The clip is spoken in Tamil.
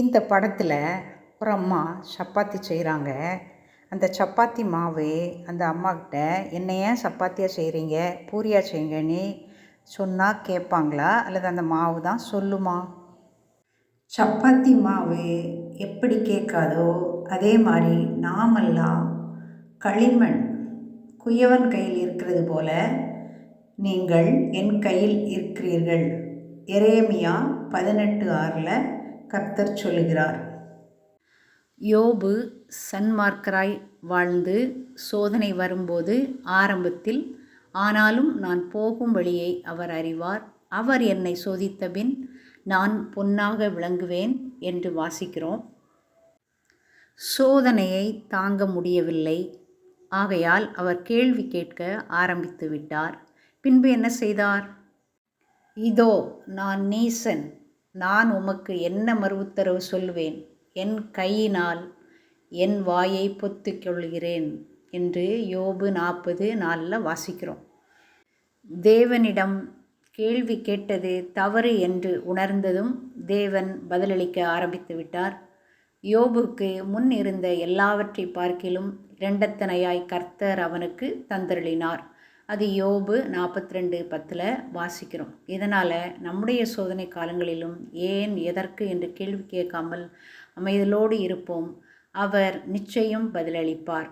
இந்த படத்தில் ஒரு அம்மா சப்பாத்தி செய்கிறாங்க அந்த சப்பாத்தி மாவு அந்த அம்மாக்கிட்ட என்ன ஏன் சப்பாத்தியாக செய்கிறீங்க பூரியாக செய்யுங்கன்னு சொன்னால் கேட்பாங்களா? அல்லது அந்த மாவு தான் சொல்லுமா? சப்பாத்தி மாவு எப்படி கேட்காதோ அதே மாதிரி நாமெல்லாம் களிமண் குயவன் கையில் இருக்கிறது போல நீங்கள் என் கையில் இருக்கிறீர்கள். எரேமியா பதினெட்டு ஆறில் கர்த்தர் சொல்லுகிறார். யோபு சன்மார்க்கராய் வாழ்ந்து சோதனை வரும்போது ஆரம்பத்தில் ஆனாலும் நான் போகும் வழியை அவர் அறிவார். அவர் என்னை சோதித்தபின் நான் பொன்னாக விளங்குவேன் என்று வாசிக்கிறோம். சோதனையை தாங்க முடியவில்லை. ஆகையால் அவர் கேள்வி கேட்க ஆரம்பித்து விட்டார். பின்பு என்ன செய்தார்? இதோ நான் நீசன். நான் உமக்கு என்ன மறு உத்தரவு சொல்லுவேன் என் கையினால் என் வாயை பொத்துக்கொள்கிறேன் என்று யோபு நாற்பது நாளில் வாசிக்கிறோம். தேவனிடம் கேள்வி கேட்டது தவறு என்று உணர்ந்ததும் தேவன் பதிலளிக்க ஆரம்பித்து விட்டார். யோபுக்கு முன் இருந்த எல்லாவற்றை பார்க்கிலும் இரண்டத்தனையாய் கர்த்தர் அவனுக்கு தந்தருளினார். அது யோபு நாற்பத்தி ரெண்டு பத்தில் வாசிக்கிறோம். இதனால் நம்முடைய சோதனை காலங்களிலும் ஏன் எதற்கு என்று கேள்வி கேட்காமல் அமைதலோடு இருப்போம். அவர் நிச்சயம் பதிலளிப்பார்.